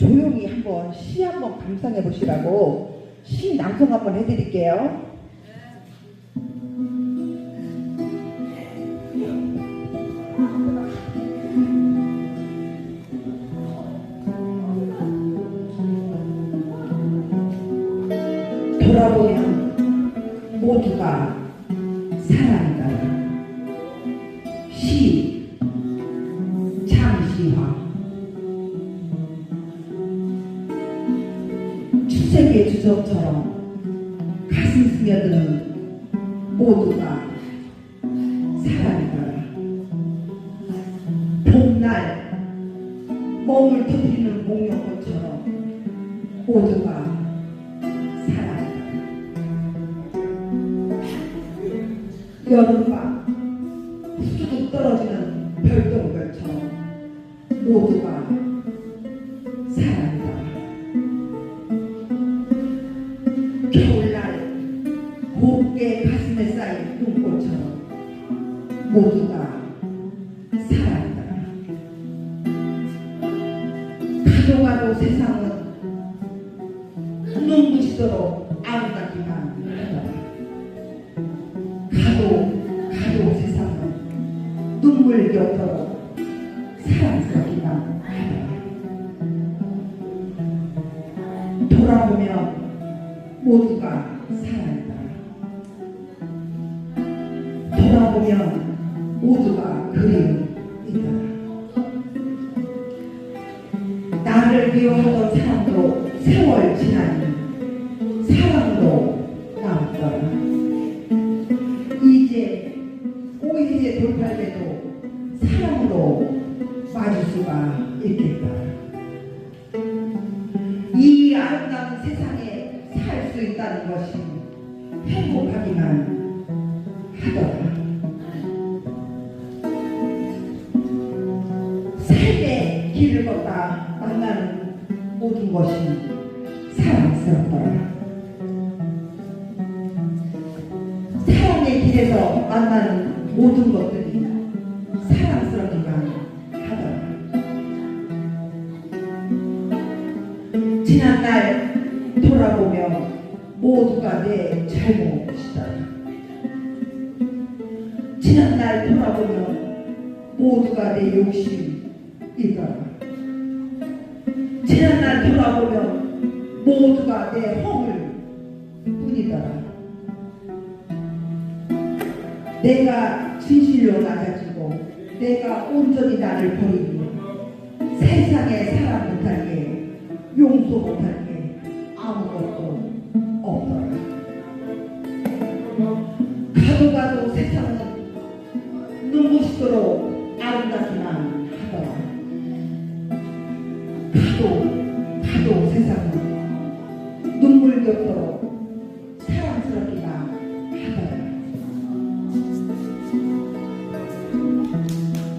조용히 한번 시 한번 감상해 보시라고 시 낭송 한번 해드릴게요. 돌아보면 모두가 사랑이다. 시 출세기의 주정처럼 가슴 스며드는 모두가 사랑이다. 봄날 몸을 터뜨리는 목련꽃처럼 모두가 사랑이다. 여름밤 후두둑 떨어지는 별똥별처럼 모두가 가도 세상은 눈부시도록 아름답기만 하더라. 가도 가도 세상은 눈물 곁도록 사랑스럽기만 하더라. 돌아보면 모두가 사랑이다. 돌아보면 모두가 그리움이다. 나를 미워하던 사람도 세월 지나니 사랑으로 남았더라. 이제 오해에 돌파할 때도 사랑으로 맞을 수가 있겠다. 이 아름다운 세상에 살 수 있다는 것이 행복하기만 하더라. 삶의 길을 걷다 모든 것이 사랑스럽더라. 사랑의 길에서 만나는 모든 것들이 사랑스럽기만 하더라. 지난날 돌아보며 모두가 내 잘못이다. 지난날 돌아보면 모두가 내 욕심이더라. 지난 날 돌아보면 모두가 내 허물 뿐이더라. 내가 진실로 낮아지고 내가 온전히 나를 버리니 세상에 사랑 못할 게 용서 못할 게 아무것도 없더라. 가도 가도 세상은 가도 가도 세상은 눈물 곁도록